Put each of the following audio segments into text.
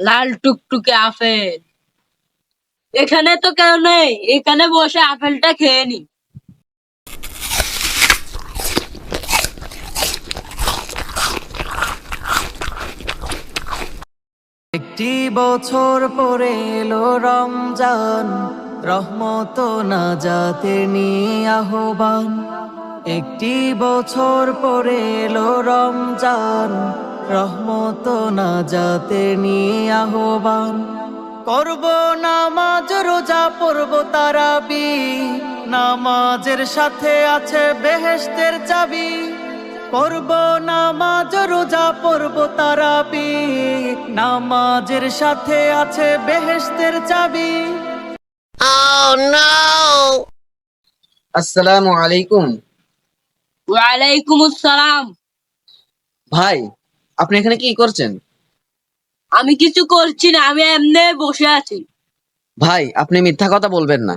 লাল টুকটুকে আপেল। এখানে তো কেউ নেই, এখানে বসে আপেলটা খেয়ে নি। একটি বছর পরে এলো রমজান, রহমত না যাতে আহ্বান। একটি বছর পরে এলো রমজান রহমত না যাতে নিয়ে আহ্বান। করব নামাজ রোজা পড়ব তারাবি। নামাজের সাথে আছে বেহেশতের চাবি। করব নামাজ রোজা পড়ব তারাবি। নামাজের সাথে আছে বেহেশতের চাবি। আসসালামু আলাইকুম। ওয়ালাইকুম আসসালাম। ভাই আপনি এখানে কি করছেন? আমি কিছু করছি না আমি এমনি বসে আছি। ভাই আপনি মিথ্যা কথা বলবেন না।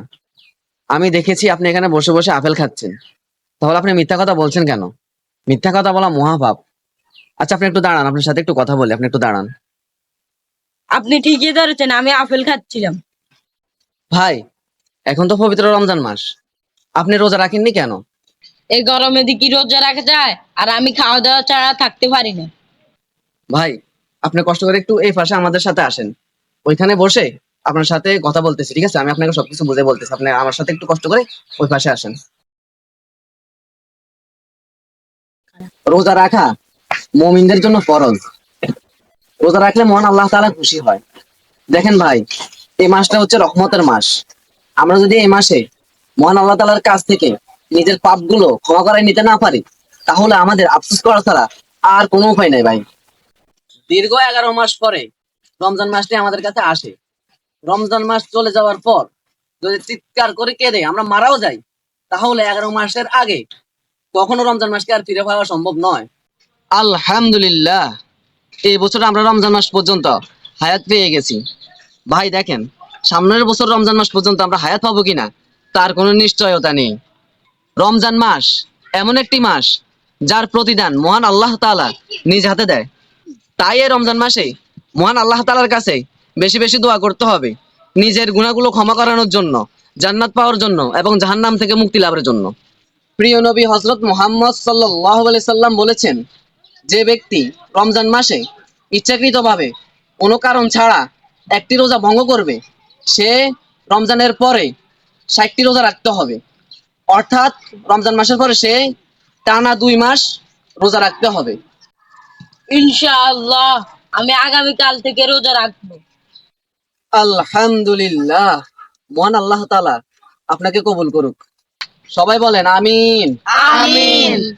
আমি দেখেছি আপনি এখানে বসে বসে আপেল খাচ্ছেন। তাহলে আপনি মিথ্যা কথা বলছেন কেন? মিথ্যা কথা বলা মহাপাপ। আচ্ছা আপনি একটু দাঁড়ান আপনার সাথে একটু কথা বলি আপনি একটু দাঁড়ান। আপনি ঠিকই ধরেছেন আমি আপেল খাচ্ছিলাম। ভাই এখন তো পবিত্র রমজান মাস। আপনি রোজা রাখেননি কেন? এই গরমে দি কি রোজা রাখা যায়? আর আমি খাওয়া দাওয়া ছাড়া থাকতে পারি না। ভাই, আপনি কষ্ট করে একটু এই পাশে আমাদের সাথে আসেন। ওইখানে বসে আপনার সাথে কথা বলতেছি, ঠিক আছে? আমি আপনাকে সবকিছু বুঝে বলতেছি। আপনি আমার সাথে একটু কষ্ট করে ওই পাশে আসেন। রোজা রাখা মমিনদের জন্য ফরজ। রোজা রাখলে মহান আল্লাহ তাআলা খুশি হয়। দেখেন ভাই, এই মাসটা হচ্ছে রহমতের মাস। আমরা যদি এই মাসে মহান আল্লাহ তালার কাছ থেকে নিজের পাপগুলো ক্ষমা করায় নিতে না পারি, তাহলে আমাদের আফসোস করা ছাড়া আর কোনো উপায় নাই ভাই। দীর্ঘ এগারো মাস পরে রমজান মাসটি আমাদের কাছে আসে। রমজান মাস চলে যাওয়ার পর যদি চিৎকার করে কেঁদে আমরা মারাও যাই, তাহলে এগারো মাসের আগে কখনো রমজান মাসকে আর ফিরে পাওয়া সম্ভব নয়। আলহামদুলিল্লাহ, এই বছর আমরা রমজান মাস পর্যন্ত হায়াত পেয়ে গেছি। ভাই দেখেন, সামনের বছর রমজান মাস পর্যন্ত আমরা হায়াত পাবো কিনা, তার কোনো নিশ্চয়তা নেই। রমজান মাস এমন একটি মাস যার প্রতিদান মহান আল্লাহ তাআলা নিজ হাতে দেয়। তাই এই রমজান মাসে মহান আল্লাহ তাআলার কাছে বেশি বেশি দোয়া করতে হবে নিজের গুণাগুলো ক্ষমা করানোর জন্য, জান্নাত পাওয়ার জন্য এবং জাহান্নাম থেকে মুক্তি লাভের জন্য। প্রিয় নবী হজরত মোহাম্মদ সাল্লাম বলেছেন, যে ব্যক্তি রমজান মাসে ইচ্ছাকৃতভাবে কোনো কারণ ছাড়া একটি রোজা ভঙ্গ করবে, সে রমজানের পরে ষাটটি রোজা রাখতে হবে। অর্থাৎ রমজান মাসের পরে সে টানা দুই মাস রোজা রাখতে হবে। ইনশাআল্লাহ আমি আগামী কাল থেকে রোজা রাখব। আলহামদুলিল্লাহ। মহান আল্লাহ তাআলা আপনাকে কবুল করুক। সবাই বলেন আমিন। আমিন।